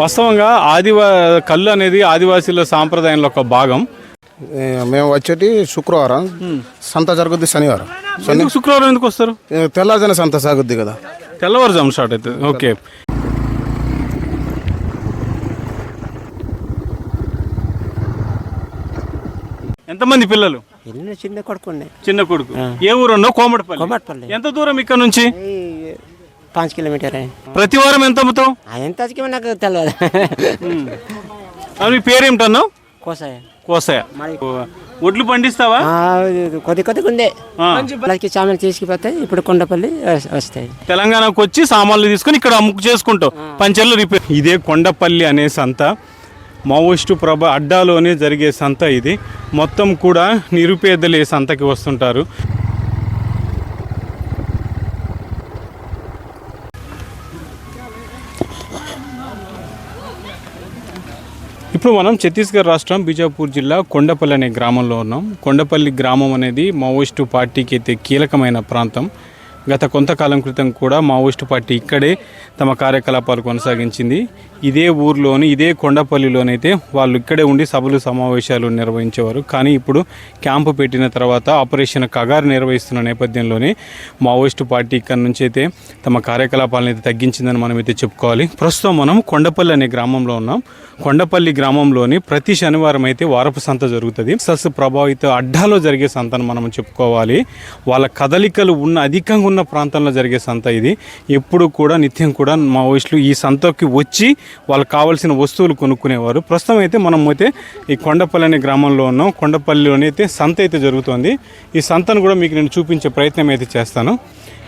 వాస్తవంగా ఆదివా కళ్ళు అనేది ఆదివాసీల సాంప్రదాయంలో ఒక భాగం. మేము వచ్చేటి శుక్రవారం. సంత జరుగుద్ది శనివారం. ఎందుకు శుక్రవారం ఎందుకు వస్తారు? ఏ, తెల్లారిజాన సంత సాగుద్ది కదా. తెల్లవారుజాము స్టార్ట్ అవుతుంది ఓకే. ఎంతమంది పిల్లలు? చిన్న కొడుకుండే చిన్న కొడుకు. ఏ ఊరన్నో? కోమటిపల్లి. కోమటిపల్లి. ఎంత దూరం ఇక్కడ నుంచి? పాంచ్ కిలోమీటర్. ప్రతి వారం ఎంత అమ్ముతావు? ఎంత అతికేమో నాకు తెలియదు అది మీ పేరేమిటన్నావు కోసాయ కోసయ ఒడ్లు పండిస్తావా? కొద్ది కొద్దిగా ఉండే. వాళ్ళకి చామలు తీసుకుపోతాయి ఇప్పుడు కొండపల్లి వస్- వస్తాయి. తెలంగాణకు వచ్చి సామాన్లు తీసుకొని ఇక్కడ అమ్ముకు చేసుకుంటావు. పంచెల్లో రిపేర్ ఇదే కొండపల్లి అనే సంత. మావోయిస్టు ప్రభ అడ్డాలోనే జరిగే సంత ఇది. మొత్తం కూడా నిరుపేదలే సంతకి వస్తుంటారు. ఇప్పుడు మనం ఛత్తీస్గఢ్ రాష్ట్రం బీజాపూర్ జిల్లా కొండపల్లి అనే గ్రామంలో ఉన్నాం. కొండపల్లి గ్రామం అనేది మావోయిస్టు పార్టీకి అయితే కీలకమైన ప్రాంతం. గత కొంతకాలం క్రితం కూడా మావోయిస్టు పార్టీ ఇక్కడే తమ కార్యకలాపాలు కొనసాగించింది. ఇదే ఊర్లోని ఇదే కొండపల్లిలోనైతే వాళ్ళు ఇక్కడే ఉండి సభలు సమావేశాలు నిర్వహించేవారు. కానీ ఇప్పుడు క్యాంపు పెట్టిన తర్వాత ఆపరేషన్ కగారు నిర్వహిస్తున్న నేపథ్యంలోనే మావోయిస్టు పార్టీ ఇక్కడ నుంచి అయితే తమ కార్యకలాపాలను అయితే తగ్గించిందని మనం అయితే చెప్పుకోవాలి. ప్రస్తుతం మనం కొండపల్లి అనే గ్రామంలో ఉన్నాం. కొండపల్లి గ్రామంలోని ప్రతి శనివారం అయితే వారపు సంత జరుగుతుంది. సస్ ప్రభావిత అడ్డాలో జరిగే సంతను మనం చెప్పుకోవాలి. వాళ్ళ కదలికలు ఉన్న అధికంగా ఉన్న ప్రాంతంలో జరిగే సంత ఇది. ఎప్పుడు కూడా నిత్యం కూడా మావోయిస్టులు ఈ సంతకి వచ్చి వాళ్ళకి కావాల్సిన వస్తువులు కొనుక్కునేవారు. ప్రస్తుతం అయితే మనం అయితే ఈ కొండపల్లి అనే గ్రామంలో ఉన్నాం. కొండపల్లిలోనే అయితే సంత అయితే జరుగుతోంది. ఈ సంతను కూడా మీకు నేను చూపించే ప్రయత్నం అయితే చేస్తాను.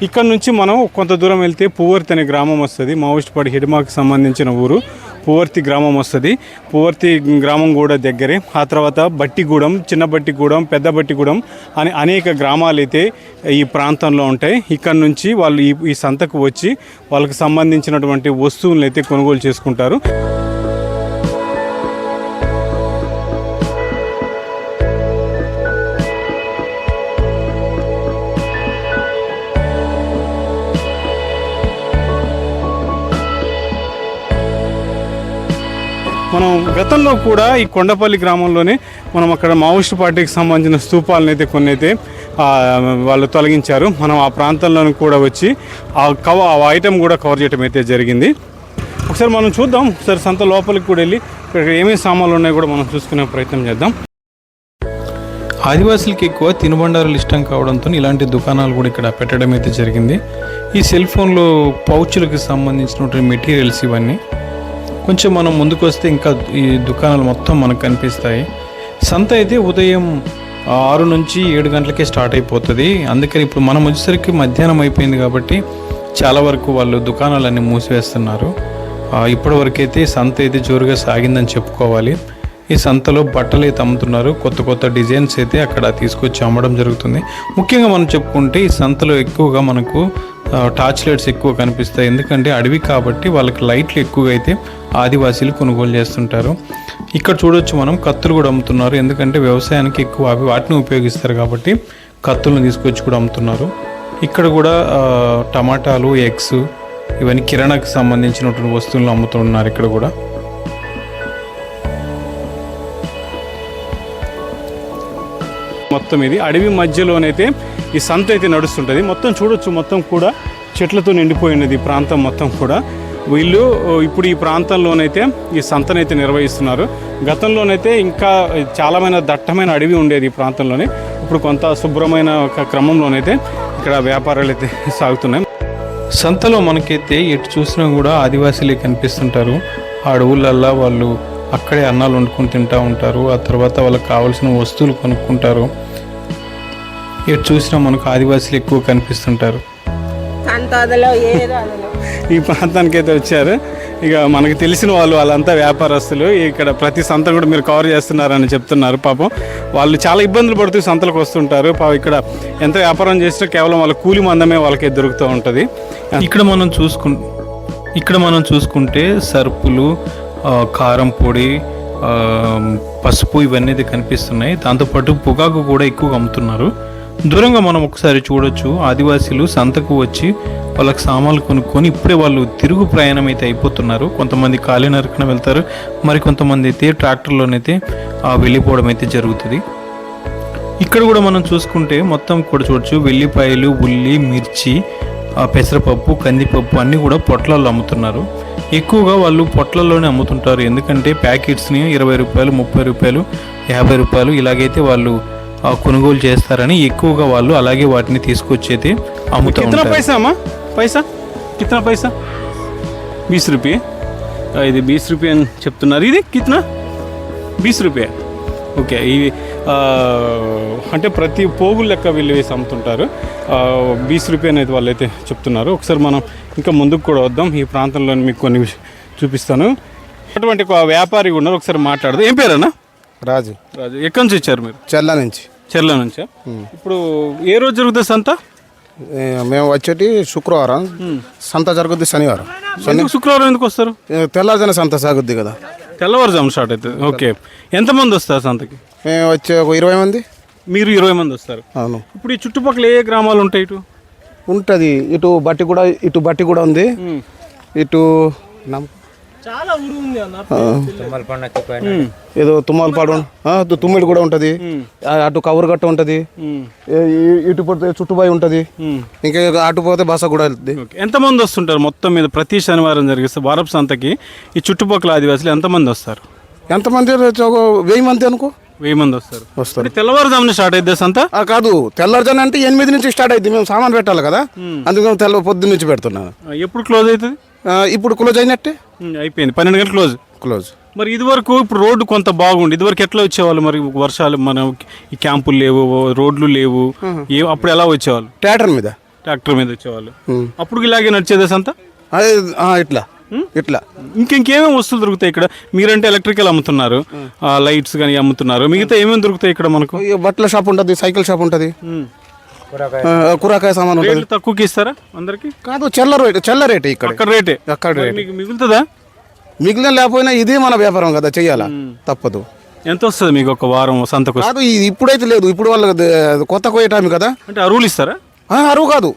ఇక్కడ నుంచి మనం కొంత దూరం వెళ్తే పువర్తి అనే గ్రామం వస్తుంది. మావోయిస్టుపాడి హిడ్మాకి సంబంధించిన ఊరు. పువర్తి గ్రామం వస్తుంది. పువర్తి గ్రామం కూడా దగ్గరే. ఆ తర్వాత బట్టిగూడెం చిన్న బట్టిగూడెం పెద్ద బట్టిగూడెం అని అనేక గ్రామాలు అయితే ఈ ప్రాంతంలో ఉంటాయి. ఇక్కడ నుంచి వాళ్ళు ఈ ఈ సంతకు వచ్చి వాళ్ళకి సంబంధించినటువంటి వస్తువులను అయితే కొనుగోలు చేసుకుంటారు. మనం గతంలో కూడా ఈ కొండపల్లి గ్రామంలోనే మనం అక్కడ మావోయిస్ట్ పార్టీకి సంబంధించిన స్తూపాలను అయితే కొన్ని అయితే వాళ్ళు తొలగించారు. మనం ఆ ప్రాంతంలోని కూడా వచ్చి ఆ కవ ఆ ఐటెం కూడా కవర్ చేయడం అయితే జరిగింది. ఒకసారి మనం చూద్దాం. ఒకసారి సంత లోపలికి కూడా వెళ్ళి ఇక్కడ ఏమేమి సామాన్లు ఉన్నాయో కూడా మనం చూసుకునే ప్రయత్నం చేద్దాం. ఆదివాసులకి ఎక్కువ తినుబండారాలు ఇష్టం కావడంతో ఇలాంటి దుకాణాలు కూడా ఇక్కడ పెట్టడం అయితే జరిగింది. ఈ సెల్ ఫోన్లో పౌచులకు సంబంధించినటువంటి మెటీరియల్స్ ఇవన్నీ. కొంచెం మనం ముందుకు వస్తే ఇంకా ఈ దుకాణాలు మొత్తం మనకు కనిపిస్తాయి. సంత అయితే ఉదయం ఆరు నుంచి ఏడు గంటలకే స్టార్ట్ అయిపోతుంది. అందుకని ఇప్పుడు మనం వచ్చేసరికి మధ్యాహ్నం అయిపోయింది కాబట్టి చాలా వరకు వాళ్ళు దుకాణాలన్నీ మూసివేస్తున్నారు. ఇప్పటివరకైతే సంత అయితే జోరుగా సాగిందని చెప్పుకోవాలి. ఈ సంతలో బట్టలు అయితే అమ్ముతున్నారు. కొత్త కొత్త డిజైన్స్ అయితే అక్కడ తీసుకొచ్చి అమ్మడం జరుగుతుంది. ముఖ్యంగా మనం చెప్పుకుంటే ఈ సంతలో ఎక్కువగా మనకు టార్చ్ లైట్స్ ఎక్కువ కనిపిస్తాయి. ఎందుకంటే అడవి కాబట్టి వాళ్ళకి లైట్లు ఎక్కువగా అయితే ఆదివాసీలు కొనుగోలు చేస్తుంటారు. ఇక్కడ చూడొచ్చు మనం కత్తులు కూడా అమ్ముతున్నారు. ఎందుకంటే వ్యవసాయానికి ఎక్కువ అవి వాటిని ఉపయోగిస్తారు కాబట్టి కత్తులను తీసుకొచ్చి కూడా అమ్ముతున్నారు. ఇక్కడ కూడా టమాటాలు ఎగ్స్ ఇవన్నీ కిరాణాకి సంబంధించినటువంటి వస్తువులను అమ్ముతున్నారు ఇక్కడ కూడా. మొత్తం ఇది అడవి మధ్యలోనైతే ఈ సంత అయితే నడుస్తుంటుంది. మొత్తం చూడొచ్చు మొత్తం కూడా చెట్లతో నిండిపోయినది ఈ ప్రాంతం మొత్తం కూడా. వీళ్ళు ఇప్పుడు ఈ ప్రాంతంలోనైతే ఈ సంతనైతే నిర్వహిస్తున్నారు. గతంలోనైతే ఇంకా చాలామైన దట్టమైన అడవి ఉండేది ఈ ప్రాంతంలోనే. ఇప్పుడు కొంత శుభ్రమైన ఒక క్రమంలోనైతే ఇక్కడ వ్యాపారాలు అయితే సాగుతున్నాయి. సంతలో మనకైతే ఎటు చూసినా కూడా ఆదివాసీలే కనిపిస్తుంటారు. ఆ అడవులల్లా వాళ్ళు అక్కడే అన్నాలు వండుకొని తింటూ ఉంటారు. ఆ తర్వాత వాళ్ళకి కావాల్సిన వస్తువులు కొనుక్కుంటారు. ఎటు చూసినా మనకు ఆదివాసీలు ఎక్కువ కనిపిస్తుంటారు. సంతోదలో ఏదో అదలో. ఈ ప్రాంతానికి అయితే వచ్చారు. ఇక మనకి తెలిసిన వాళ్ళు వాళ్ళంతా వ్యాపారస్తులు. ఇక్కడ ప్రతి సంత కూడా మీరు కవర్ చేస్తున్నారని చెప్తున్నారు పాపం. వాళ్ళు చాలా ఇబ్బందులు పడుతూ సంతలకు వస్తుంటారు. పాపం ఇక్కడ ఎంత వ్యాపారం చేసినా కేవలం వాళ్ళ కూలి మందమే వాళ్ళకి దొరుకుతూ ఉంటుంది. ఇక్కడ మనం చూసుకు ఇక్కడ మనం చూసుకుంటే సరుపులు కారం పొడి పసుపు ఇవన్నీ అయితే కనిపిస్తున్నాయి. దాంతోపాటు పొగాకు కూడా ఎక్కువగా అమ్ముతున్నారు. దూరంగా మనం ఒకసారి చూడొచ్చు ఆదివాసీలు సంతకు వచ్చి వాళ్ళకి సామాన్లు కొనుక్కొని ఇప్పుడే వాళ్ళు తిరుగు ప్రయాణం అయితే అయిపోతున్నారు. కొంతమంది ఖాళీ నరకన వెళ్తారు మరి కొంతమంది అయితే ట్రాక్టర్లోనైతే వెళ్ళిపోవడం అయితే జరుగుతుంది. ఇక్కడ కూడా మనం చూసుకుంటే మొత్తం కూడా చూడొచ్చు వెల్లిపాయలు ఉల్లి మిర్చి పెసరపప్పు కందిపప్పు అన్నీ కూడా పొట్లాల్లో అమ్ముతున్నారు. ఎక్కువగా వాళ్ళు పొట్లల్లోనే అమ్ముతుంటారు. ఎందుకంటే ప్యాకెట్స్ని ఇరవై రూపాయలు ముప్పై రూపాయలు యాభై రూపాయలు ఇలాగైతే వాళ్ళు కొనుగోలు చేస్తారని ఎక్కువగా వాళ్ళు అలాగే వాటిని తీసుకొచ్చి అయితే అమ్ముతారు పైసా అమ్మా? పైసా? కిత్నా పైసా? బీస్ రూపాయ ఇది బీస్ రూపాయ అని చెప్తున్నారు. ఇది కితనా బీస్ రూపాయ ఓకే ఇవి అంటే ప్రతి పోగులు లెక్క వీళ్ళు వేసి అమ్ముతుంటారు. బీస్ రూపాయ అనేది వాళ్ళు అయితే చెప్తున్నారు. ఒకసారి మనం ఇంకా ముందుకు కూడా వద్దాం. ఈ ప్రాంతంలో మీకు కొన్ని చూపిస్తాను. అటువంటి ఒక వ్యాపారి ఉన్నారు. ఒకసారి మాట్లాడదాం. ఏం పేరన్నా? రాజు. రాజు ఎక్కడి నుంచి వచ్చారు మీరు? చెల్ల నుంచి. చెర్ల నుంచా? ఇప్పుడు ఏ రోజు జరుగుతుంది సంత? మేము వచ్చేటి శుక్రవారం. సంత జరుగుద్ది శనివారం. ఎందుకు శుక్రవారం ఎందుకు వస్తారు? తెల్లారుజాన సంత సాగుద్ది కదా. తెల్లవారుజాము స్టార్ట్ అవుతుంది ఓకే ఎంతమంది వస్తారు సంతకి? మేము వచ్చే ఒక ఇరవై మంది. మీరు ఇరవై మంది వస్తారు. అవును. ఇప్పుడు ఈ చుట్టుపక్కల ఏ గ్రామాలు ఉంటాయి ఇటు? ఉంటుంది. ఇటు బట్టి కూడా ఇటు బట్టి కూడా ఉంది. ఇటు నమ్- ఏదో తుమ్మలపాడు తుమ్మిడి కూడా ఉంటుంది. అటు కవరుగట్ట ఉంటుంది. ఇటు పోతే చుట్టుబాయి ఉంటుంది. ఇంకా అటు పోతే బస కూడా వెళ్తుంది ఎంతమంది వస్తుంటారు మొత్తం మీద ప్రతి శనివారం జరిగిస్తే వారపు సంతకి? ఈ చుట్టుపక్కల ఆదివాసులు ఎంతమంది వస్తారు? ఎంతమంది ఒక వెయ్యి మంది అనుకో. వెయ్యి మంది వస్తారు. వస్తారు. తెల్లవారుజామున స్టార్ట్ అయితే సంత? ఆ, కాదు. తెల్లారుజాన అంటే ఎనిమిది నుంచి స్టార్ట్ అయింది మేము సామాన్ పెట్టాలి కదా. అందుకని తెల్ల పొద్దున్న నుంచి పెడుతున్నాను ఎప్పుడు క్లోజ్ అవుతుంది ఇప్పుడు క్లోజ్ అయినట్టే. అయిపోయింది. పన్నెండు గంటలు క్లోజ్? క్లోజ్. మరి ఇదివరకు ఇప్పుడు రోడ్డు కొంత బాగుంది ఇదివరకు ఎట్లా వచ్చేవాళ్ళు మరి? వర్షాలు మన ఈ క్యాంపులు లేవు రోడ్లు లేవు ఏ అప్పుడు ఎలా వచ్చేవాళ్ళు? ట్రాక్టర్ మీద. ట్రాక్టర్ మీద వచ్చేవాళ్ళు. అప్పుడు ఇలాగే నడిచేదే ఆ, ఇట్లా. ఇట్లా. ఇంకేమేమి వస్తువులు దొరుకుతాయి ఇక్కడ? మీరంటే ఎలక్ట్రికల్ అమ్ముతున్నారు. లైట్స్ కానీ అమ్ముతున్నారు. మిగతా ఏమేమి దొరుకుతాయి ఇక్కడ మనకు? బట్టల షాప్ ఉంటుంది సైకిల్ షాప్ ఉంటుంది. కూరగాయ సామాన్ ఉంటుంది. రేట్లు తక్కువకి ఇస్తారా అందరికి? కాదు చెల్ల రేటు చెల్ల రేటు ఇక్కడ. అక్కడ రేటే? అక్కడ మీకు మిగులుతుందా? మిగిలిన లేకపోయినా ఇదే మన వ్యాపారం కదా చెయ్యాలా? తప్పదు. ఎంత వస్తుంది మీకు ఒక వారం సంతకు? కాదు ఇది ఇప్పుడైతే లేదు. ఇప్పుడు వాళ్ళకి ద- కొత్త కోయ టైం కదా. అంటే అరువులు ఇస్తారా? ఆ, అరువు కాదు.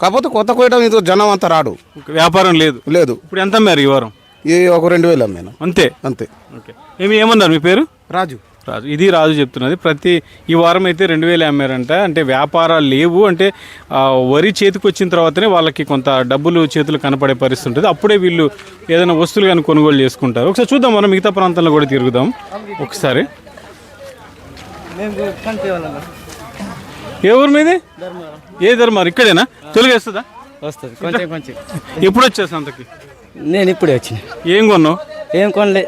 కాకపోతే కొత్త కోయ టైం ఇది జనం అంతా రాడు. వ్యాపారం లేదు. లేదు. ఇప్పుడు ఎంత అమ్మారు ఈ వారం? ఈ ఒక రెండు వేలు అమ్మాను. అంతే? అంతే. ఓకే. ఏమి ఏమన్నారు మీ పేరు? రాజు. రాజు. ఇది రాజు చెప్తున్నది. ప్రతి ఈ వారం అయితే రెండు వేలు అమ్మారంట. అంటే వ్యాపారాలు లేవు. అంటే వరి చేతికి వచ్చిన తర్వాతనే వాళ్ళకి కొంత డబ్బులు చేతులు కనపడే పరిస్థితి ఉంటుంది. అప్పుడే వీళ్ళు ఏదైనా వస్తువులు కానీ కొనుగోలు చేసుకుంటారు. ఒకసారి చూద్దాం. మనం మిగతా ప్రాంతాల్లో కూడా తిరుగుదాం. ఒకసారి. ఏ ఊరు మీది? ఏ ధర్మారు? ఇక్కడేనా? తెలుగు వేస్తుందా? కొంచెం కొంచెం. ఎప్పుడు వచ్చా సంతకి? నేను ఇప్పుడే వచ్చిన. ఏం కొన్నావు? ఏం కొనలే.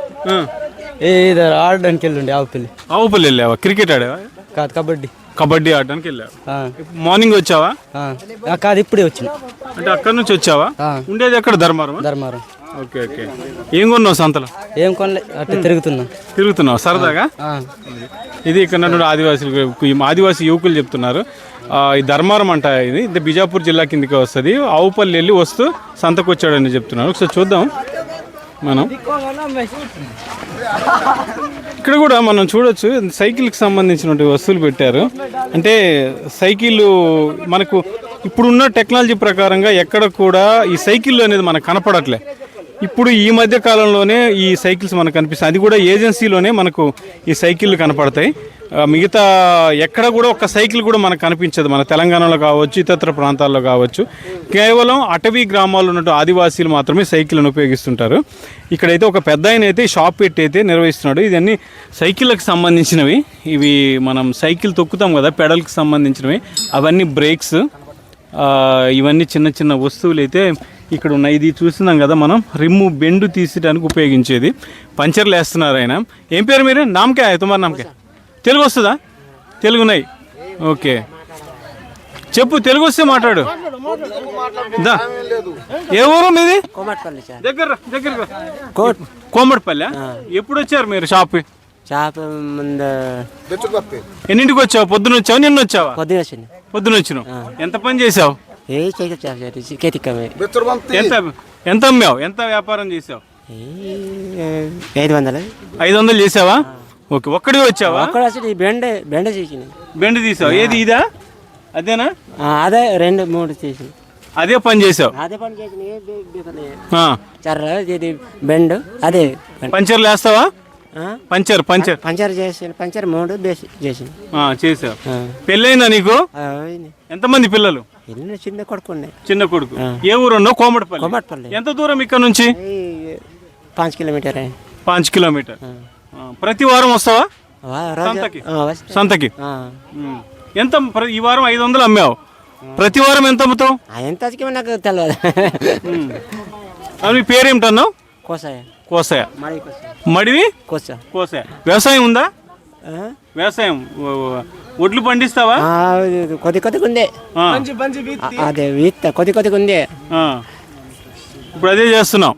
ఏదో ఆడడానికి వెళ్ళండి ఆవు పిల్లి. ఆవుపల్లి వెళ్ళావా? క్రికెట్ ఆడావా? కాదు కబడ్డీ. కబడ్డీ ఆడడానికి వెళ్ళావా? మార్నింగ్ వచ్చావా? కాదు ఇప్పుడే వచ్చిన. అంటే అక్కడ నుంచి వచ్చావా. ఉండేది ఎక్కడ? ధర్మారం? ధర్మారం. Okay okay. ఏం కొన్నావు సంతలో? ఏం కొనలే అట్లా తిరుగుతున్నా. తిరుగుతున్నావు? సరదాగా? ఇది ఇక్కడ నుండి ఆదివాసులు ఆదివాసీ యువకులు చెప్తున్నారు. ఈ ధర్మారం అంట ఇది. ఇది బిజాపూర్ జిల్లా కిందకి వస్తుంది. ఆవుపల్లి వెళ్ళి వస్తూ సంతకు వచ్చాడని చెప్తున్నారు. ఒకసారి చూద్దాం మనం. ఇక్కడ కూడా మనం చూడొచ్చు సైకిల్కి సంబంధించినటువంటి వస్తువులు పెట్టారు. అంటే సైకిల్ మనకు ఇప్పుడున్న టెక్నాలజీ ప్రకారంగా ఎక్కడ కూడా ఈ సైకిల్ అనేది మనకు కనపడట్లే. ఇప్పుడు ఈ మధ్య కాలంలోనే ఈ సైకిల్స్ మనకు కనిపిస్తాయి. అది కూడా ఏజెన్సీలోనే మనకు ఈ సైకిళ్ళు కనపడతాయి. మిగతా ఎక్కడ కూడా ఒక సైకిల్ కూడా మనకు కనిపించదు. మన తెలంగాణలో కావచ్చు ఇతర ప్రాంతాల్లో కావచ్చు. కేవలం అటవీ గ్రామాల్లో ఉన్న ఆదివాసీలు మాత్రమే సైకిల్ను ఉపయోగిస్తుంటారు. ఇక్కడైతే ఒక పెద్ద ఆయన అయితే షాప్ పెట్టి అయితే నిర్వహిస్తున్నాడు. ఇదన్నీ సైకిళ్ళకు సంబంధించినవి. ఇవి మనం సైకిల్ తొక్కుతాం కదా పెడల్కి సంబంధించినవి. అవన్నీ బ్రేక్స్. ఇవన్నీ చిన్న చిన్న వస్తువులు అయితే ఇక్కడ ఉన్నాయి ఇది చూస్తున్నాం కదా మనం. రిమ్ము బెండు తీసడానికి ఉపయోగించేది. పంచర్లు వేస్తున్నారు ఆయన. ఏం పేరు మీరు? నామకే తుమారు నామకే. తెలుగు వస్తుందా? తెలుగు ఉన్నాయి ఓకే. చెప్పు తెలుగు వస్తే మాట్లాడు. దా. ఏ ఊరు మీది? కోమట్పల్లి సార్. దగ్గర దగ్గర కోమటిపల్లె? ఎప్పుడు వచ్చారు మీరు షాప్? ముందు ఎన్నింటికి వచ్చావు పొద్దున వచ్చావు నిన్న వచ్చావా పొద్దున వచ్చింది. పొద్దున వచ్చినావు ఎంత పని చేసావు ఏ కేతికమే ఎంత ఎంత అమ్మావు? ఎంత వ్యాపారం చేసావు? ఐదు వందలు. ఐదు వందలు చేసావా? ఓకే ఒక్కడే వచ్చావా? అక్కడ వచ్చి ఈ బెండ బెండ చేసింది. బెండ్ తీసావు. ఏది ఇదా? అదేనా? ఆ, అదే రెండు మూడు చేసి అదే పని చేసావు. అదే పని చేసిన. చర్ర ఇది బెండ్ అదే పని. పంచర్లు వేస్తావా ఆ? Puncture puncture. పంచర్ చేసి పంచర్ మూడు బేసి చేసి ఆ, చేసావు. పెళ్ళైందా నీకు? ఎంతమంది పిల్లలు? ఇల్లు చిన్న కొడుకుండే చిన్న కొడుకు. ఏ ఊరు ఉన్నావు కోమటిపల్లి. కోమటిపల్లి. ఎంత దూరం ఇక్కడ నుంచి? పాంచ్ కిలోమీటర్। పాంచ్ కిలోమీటర్. ప్రతి వారం వస్తావా? సంతకి? సంతకి. ఎంత ఈ వారం ఐదు వందలు అమ్మావు. ప్రతి వారం ఎంత అమ్ముతావు? ఎంత నాకు తెలియదు నీ పేరేమిటన్నావు? కోసాయ కోసయ మడి కోసాయ మడివి? కోసా కోసయ వ్యవసాయం ఉందా? వ్యవసాయం ఒడ్లు పండిస్తావా? కొద్ది కొద్దిగా ఉంది అదే విత్ కొద్ది కొద్దిగా ఉంది ఆ. ఇప్పుడు అదే చేస్తున్నావు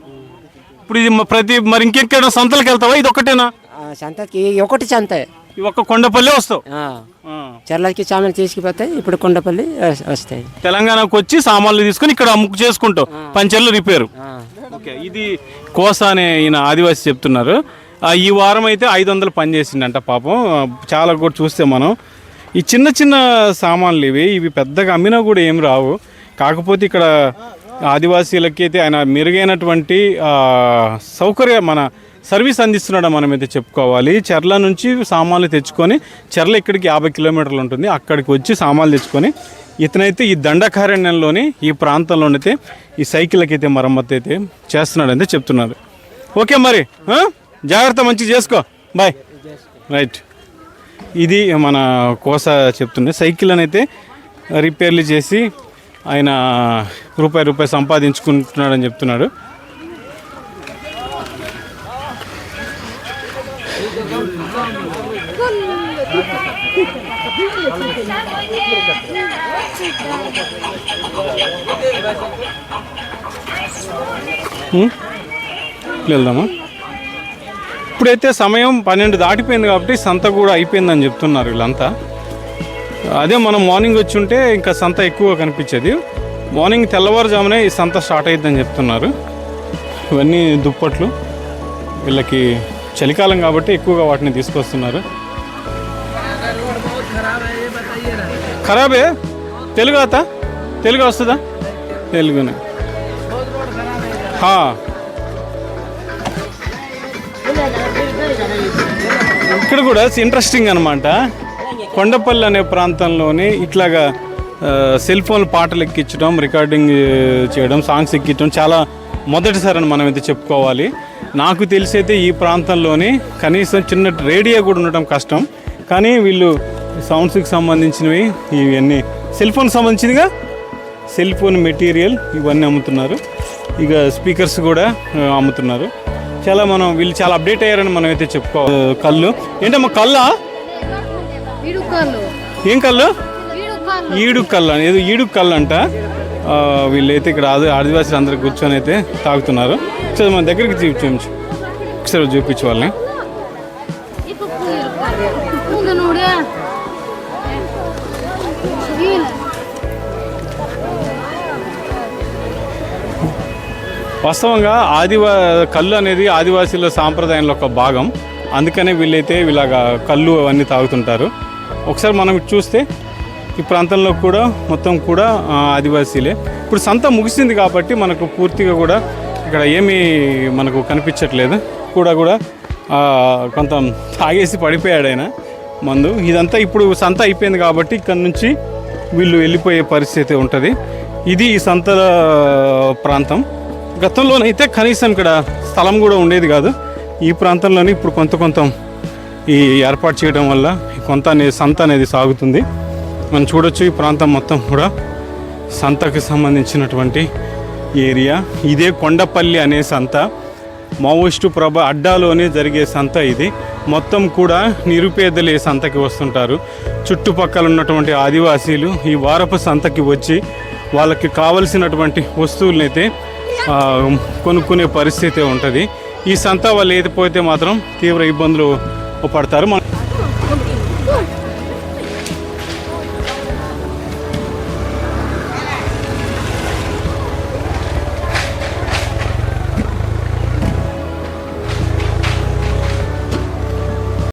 ఇప్పుడు ఇది ప్రతి మరి ఇంకెక్కడ సంతలకు వెళ్తావా? ఇది ఒక్కటేనా? ఆ, సంతకి ఒకటి సంత. ఈ ఒక్క కొండపల్లి వస్తావు. చర్లకి చామలు తీసుకుపోతాయి ఇప్పుడు కొండపల్లి వస్- వస్తాయి. తెలంగాణకు వచ్చి సామాన్లు తీసుకొని ఇక్కడ అమ్ముకు చేసుకుంటావు. పంచెర్లు రిపేరు. ఓకే ఇది కోస అనే ఈయన ఆదివాసి చెప్తున్నారు. ఈ వారం అయితే ఐదు వందలు పనిచేసిందంట పాపం. చాలా కూడా చూస్తే మనం. ఈ చిన్న చిన్న సామాన్లు ఇవి ఇవి పెద్దగా అమ్మినా కూడా ఏం రావు. కాకపోతే ఇక్కడ ఆదివాసీలకి అయితే ఆయన మెరుగైనటువంటి సౌకర్య మన సర్వీస్ అందిస్తున్నాడు మనమైతే చెప్పుకోవాలి. చెర్ల నుంచి సామాన్లు తెచ్చుకొని చెర్ల ఇక్కడికి యాభై కిలోమీటర్లు ఉంటుంది. అక్కడికి వచ్చి సామాన్లు తెచ్చుకొని ఇతనైతే ఈ దండకారణ్యంలోని ఈ ప్రాంతంలోనైతే ఈ సైకిళ్ళకి అయితే మరమ్మతు అయితే చేస్తున్నాడని చెప్తున్నారు. ఓకే మరి జాగ్రత్త మంచిగా చేసుకో. బాయ్ రైట్ ఇది మన కోస చెప్తుంది. సైకిల్ అయితే రిపేర్లు చేసి ఆయన రూపాయి రూపాయి సంపాదించుకుంటున్నాడని చెప్తున్నాడు. Hmm? వెళ్దామా? ఇప్పుడైతే సమయం పన్నెండు దాటిపోయింది కాబట్టి సంత కూడా అయిపోయిందని చెప్తున్నారు వీళ్ళంతా. అదే మనం మార్నింగ్ వచ్చి ఉంటే ఇంకా సంత ఎక్కువ కనిపించేది. మార్నింగ్ తెల్లవారుజామునే ఈ సంత స్టార్ట్ అయ్యిద్దని చెప్తున్నారు. ఇవన్నీ దుప్పట్లు. వీళ్ళకి చలికాలం కాబట్టి ఎక్కువగా వాటిని తీసుకొస్తున్నారు. ఖరాబే? తెలుగు అత తెలుగు వస్తుందా? తెలుగునే. హా. ఇక్కడ కూడా ఇంట్రెస్టింగ్ అనమాట కొండపల్లి అనే ప్రాంతంలోని ఇట్లాగా సెల్ ఫోన్ పాటలు ఎక్కించడం రికార్డింగ్ చేయడం సాంగ్స్ ఎక్కించడం చాలా మొదటిసారి అని మనం అయితే చెప్పుకోవాలి. నాకు తెలిసైతే ఈ ప్రాంతంలోని కనీసం చిన్న రేడియో కూడా ఉండటం కష్టం. కానీ వీళ్ళు సౌండ్స్కి సంబంధించినవి ఇవన్నీ సెల్ ఫోన్ సంబంధించినగా సెల్ ఫోన్ మెటీరియల్ ఇవన్నీ అమ్ముతున్నారు. ఇక స్పీకర్స్ కూడా అమ్ముతున్నారు. చాలా మనం వీళ్ళు చాలా అప్డేట్ అయ్యారని మనం అయితే చెప్పుకోవాలి కళ్ళు. ఏంటమ్మా కళ్ళా? ఏం కళ్ళు? ఈడు కళ్ళు. ఏదో ఈడు కళ్ళు అంట. వీళ్ళైతే ఇక్కడ ఆది ఆదివాసులు అందరు కూర్చొని అయితే తాగుతున్నారు. ఒకసారి మన దగ్గరికి చూపించు. ఒకసారి చూపించు వాళ్ళని. వాస్తవంగా ఆదివా కళ్ళు అనేది ఆదివాసీల సాంప్రదాయంలో ఒక భాగం. అందుకనే వీళ్ళైతే వీళ్ళగా కళ్ళు అవన్నీ తాగుతుంటారు. ఒకసారి మనం చూస్తే ఈ ప్రాంతంలో కూడా మొత్తం కూడా ఆదివాసీలే. ఇప్పుడు సంత ముగిసింది కాబట్టి మనకు పూర్తిగా కూడా ఇక్కడ ఏమీ మనకు కనిపించట్లేదు. కూడా కూడా కొంత తాగేసి పడిపోయాడు ఆయన మందు. ఇదంతా ఇప్పుడు సంత అయిపోయింది కాబట్టి ఇక్కడ నుంచి వీళ్ళు వెళ్ళిపోయే పరిస్థితి ఉంటుంది. ఇది ఈ సంత ప్రాంతం. గతంలోనైతే కనీసం ఇక్కడ స్థలం కూడా ఉండేది కాదు. ఈ ప్రాంతంలోనే ఇప్పుడు కొంత కొంత ఈ ఏర్పాటు చేయడం వల్ల కొంత అనేది సంత అనేది సాగుతుంది. మనం చూడొచ్చు ఈ ప్రాంతం మొత్తం కూడా సంతకి సంబంధించినటువంటి ఏరియా. ఇదే కొండపల్లి అనే సంత. మావోయిస్టు ప్రభ అడ్డాలోనే జరిగే సంత ఇది. మొత్తం కూడా నిరుపేదలు ఈ సంతకి వస్తుంటారు. చుట్టుపక్కల ఉన్నటువంటి ఆదివాసీలు ఈ వారపు సంతకి వచ్చి వాళ్ళకి కావలసినటువంటి వస్తువులనైతే కొనుక్కునే పరిస్థితి ఉంటుంది. ఈ సంత వాళ్ళు ఏదిపోతే మాత్రం తీవ్ర ఇబ్బందులు పడతారు. మన